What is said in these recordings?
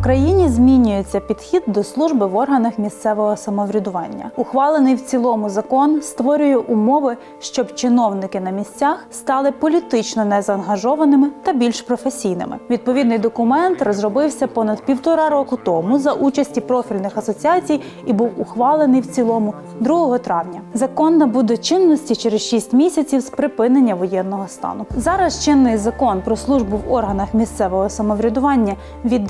Україні змінюється підхід до служби в органах місцевого самоврядування. Ухвалений в цілому закон створює умови, щоб чиновники на місцях стали політично незаангажованими та більш професійними. Відповідний документ розробився понад півтора року тому за участі профільних асоціацій і був ухвалений в цілому 2 травня. Закон набуде чинності через 6 місяців з припинення воєнного стану. Зараз чинний закон про службу в органах місцевого самоврядування від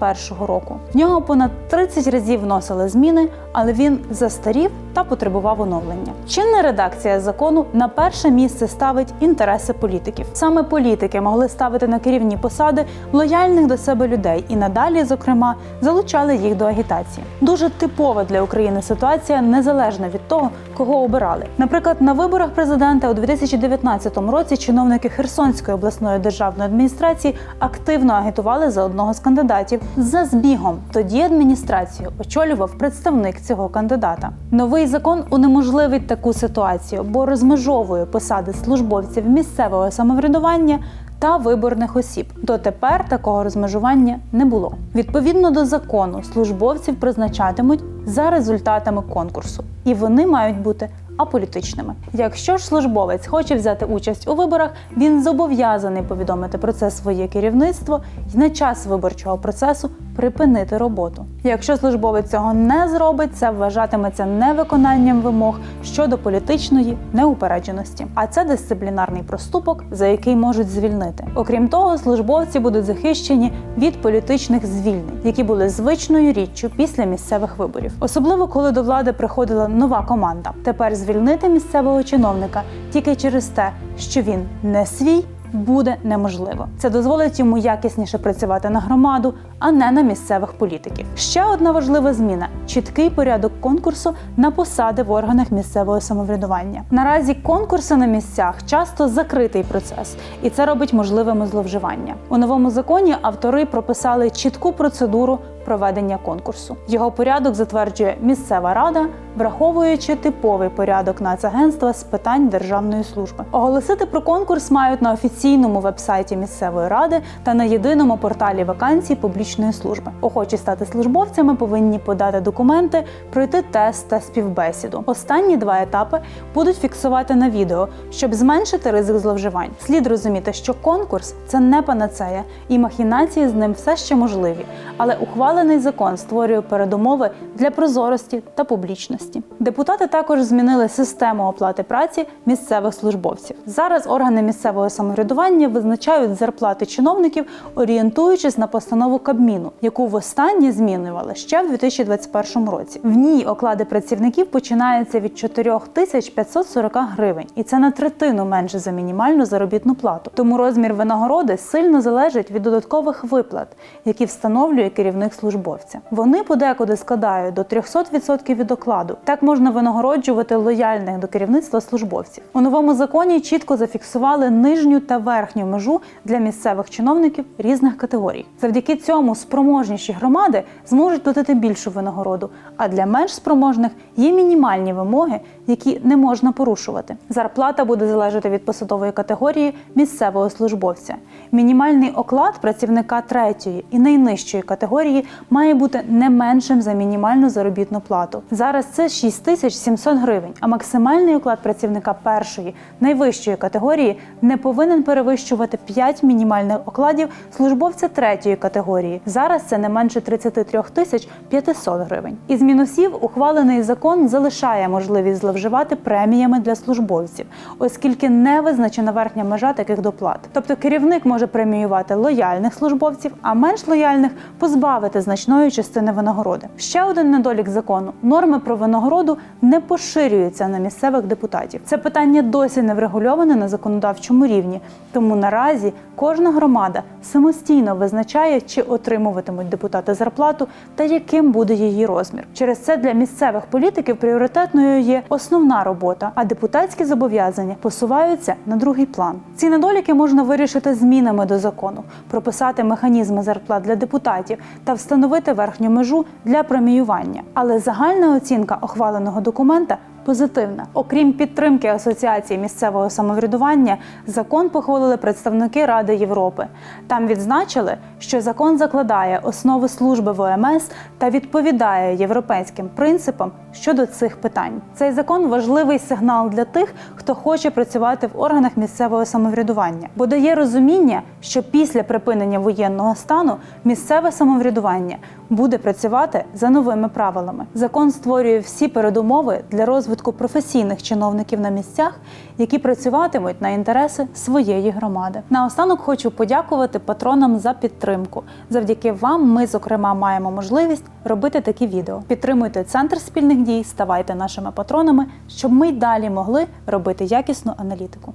2001 року. В нього понад 30 разів вносили зміни, але він застарів та потребував оновлення. Чинна редакція закону на перше місце ставить інтереси політиків. Саме політики могли ставити на керівні посади лояльних до себе людей і надалі, зокрема, залучали їх до агітації. Дуже типова для України ситуація незалежно від того, кого обирали. Наприклад, на виборах президента у 2019 році чиновники Херсонської обласної державної адміністрації активно агітували за одного з кандидатів. За збігом тоді адміністрацію очолював представник цього кандидата. Новий закон унеможливить таку ситуацію, бо розмежовує посади службовців місцевого самоврядування та виборних осіб. Дотепер такого розмежування не було. Відповідно до закону, службовців призначатимуть за результатами конкурсу, і вони мають бути аполітичними. Якщо ж службовець хоче взяти участь у виборах, він зобов'язаний повідомити про це своє керівництво і на час виборчого процесу припинити роботу. Якщо службовець цього не зробить, це вважатиметься невиконанням вимог щодо політичної неупередженості. А це дисциплінарний проступок, за який можуть звільнити. Окрім того, службовці будуть захищені від політичних звільнень, які були звичною річчю після місцевих виборів, особливо коли до влади приходила нова команда. Тепер звільнити місцевого чиновника тільки через те, що він не свій. Буде неможливо. Це дозволить йому якісніше працювати на громаду, а не на місцевих політиків. Ще одна важлива зміна: чіткий порядок конкурсу на посади в органах місцевого самоврядування. Наразі конкурси на місцях часто закритий процес, і це робить можливими зловживання. У новому законі автори прописали чітку процедуру проведення конкурсу. Його порядок затверджує місцева рада, враховуючи типовий порядок Нацагентства з питань державної служби. Оголосити про конкурс мають на офіційному вебсайті місцевої ради та на єдиному порталі вакансій публічної служби. Охочі стати службовцями повинні подати документи, пройти тест та співбесіду. Останні два етапи будуть фіксувати на відео, щоб зменшити ризик зловживань. Слід розуміти, що конкурс це не панацея, і махінації з ним все ще можливі, але ухвалений закон створює передумови для прозорості та публічності. Депутати також змінили систему оплати праці місцевих службовців. Зараз органи місцевого самоврядування визначають зарплати чиновників, орієнтуючись на постанову Кабміну, яку востаннє змінювали ще в 2021 році. В ній оклади працівників починаються від 4540 гривень, і це на третину менше за мінімальну заробітну плату. Тому розмір винагороди сильно залежить від додаткових виплат, які встановлює керівник службовця. Вони подекуди складають до 300% від окладу. Так можна винагороджувати лояльних до керівництва службовців. У новому законі чітко зафіксували нижню та верхню межу для місцевих чиновників різних категорій. Завдяки цьому спроможніші громади зможуть платити більшу винагороду, а для менш спроможних є мінімальні вимоги, які не можна порушувати. Зарплата буде залежати від посадової категорії місцевого службовця. Мінімальний оклад працівника третьої і найнижчої категорії має бути не меншим за мінімальну заробітну плату. Зараз це 6700 гривень, а максимальний оклад працівника першої найвищої категорії не повинен перевищувати 5 мінімальних окладів службовця третьої категорії. Зараз це не менше 33 тисяч 500 гривень. Із мінусів ухвалений закон залишає можливість зловживати преміями для службовців, оскільки не визначена верхня межа таких доплат. Тобто керівник може преміювати лояльних службовців, а менш лояльних позбавити значної частини винагороди. Ще один недолік закону: норми про винагороду не поширюються на місцевих депутатів. Це питання досі не врегульоване на законодавчому рівні, тому наразі кожна громада самостійно визначає, чи отримуватимуть депутати зарплату та яким буде її розмір. Через це для місцевих політиків пріоритетною є основна робота, а депутатські зобов'язання посуваються на другий план. Ці недоліки можна вирішити змінами до закону, прописати механізми зарплат для депутатів та встановити верхню межу для преміювання. Але загальна оцінка ухваленого документа позитивна. Окрім підтримки Асоціації місцевого самоврядування, закон похвалили представники Ради Європи. Там відзначили, що закон закладає основи служби ВМС та відповідає європейським принципам щодо цих питань. Цей закон важливий сигнал для тих, хто хоче працювати в органах місцевого самоврядування, бо дає розуміння, що після припинення воєнного стану місцеве самоврядування буде працювати за новими правилами. Закон створює всі передумови для розвитку професійних чиновників на місцях, які працюватимуть на інтереси своєї громади. Наостанок хочу подякувати патронам за підтримку. Завдяки вам ми, зокрема, маємо можливість робити такі відео. Підтримуйте центр спільних дій, ставайте нашими патронами, щоб ми й далі могли робити якісну аналітику.